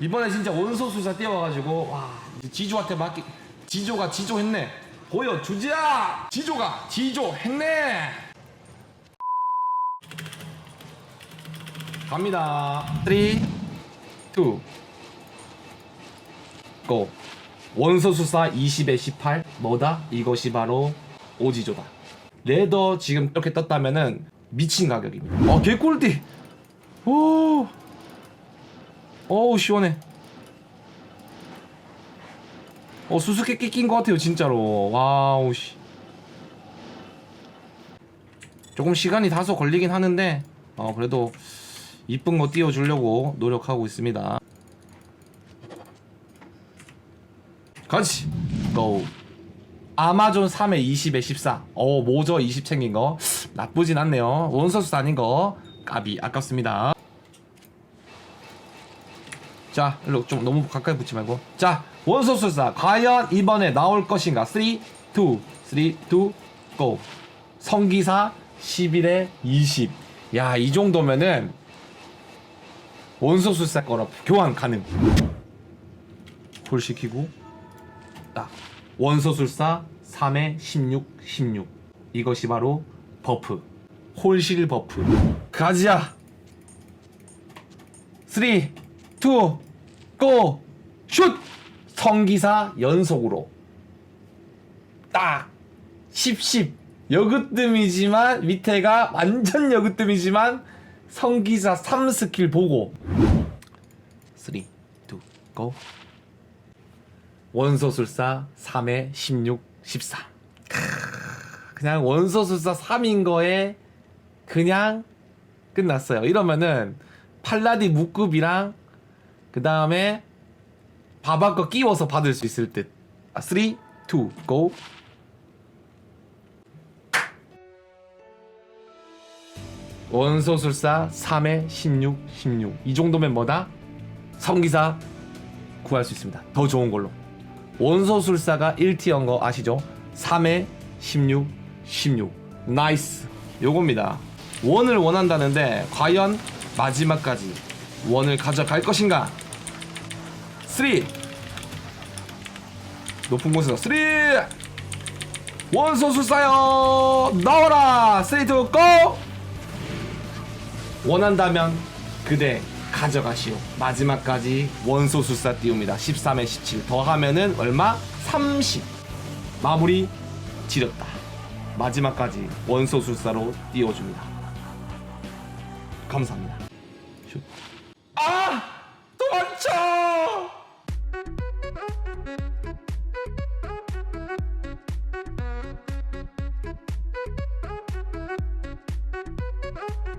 이번에 진짜 원소수사 띄워가지고 와 지조한테 맡기 지조가 지조했네. 보여 주지야 지조가 지조했네! 갑니다. 3 2 고 원소수사 20에 18 뭐다? 이것이 바로 오지조다. 레더 지금 이렇게 떴다면은 미친 가격입니다. 어 개꿀띠! 오 어우 시원해. 어 수수께끼 낀 것 같아요 진짜로. 와우 씨. 조금 시간이 다소 걸리긴 하는데 어 그래도 이쁜 거 띄워주려고 노력하고 있습니다. 같이 고 아마존 3에 20에 14 어, 모저 20 챙긴 거. 나쁘진 않네요. 원서수 아닌 거. 까비 아깝습니다 자 일로 좀 너무 가까이 붙지 말고. 자 원소술사 과연 이번에 나올 것인가? 3 2 3 2고 성기사 11에 20 야 이 정도면은 원소술사 거로 교환 가능. 콜 시키고. 딱 원소술사 3에 16 16 이것이 바로 버프. 홀실 버프. 가자. 3 2 고! 슛! 성기사 연속으로. 딱 10, 10 여그뜸이지만 밑에가 완전 여그뜸이지만 성기사 3스킬 보고. 3, 2, 고. 원소술사 3에 16, 14 크으, 그냥 원소술사 3인 거에 그냥 끝났어요. 이러면은 팔라디 무급이랑 그 다음에 바바 거 끼워서 받을 수 있을 듯. 아, 3, 2, go. 원소술사 3에 16, 16. 이 정도면 뭐다? 성기사 구할 수 있습니다. 더 좋은 걸로. 원소술사가 1티어인 거 아시죠? 3에 16, 16. 나이스. 요겁니다. 원을 원한다는데 과연 마지막까지 원을 가져갈 것인가? 3 높은 곳에서 3 원소술사요 나와라. 3 2 고! 원한다면 그대 가져가시오. 마지막까지 원소술사 띄웁니다. 13에 17 더하면은 얼마? 30 마무리 지렸다. 마지막까지 원소술사로 띄워줍니다. 감사합니다. 슛. 아! What?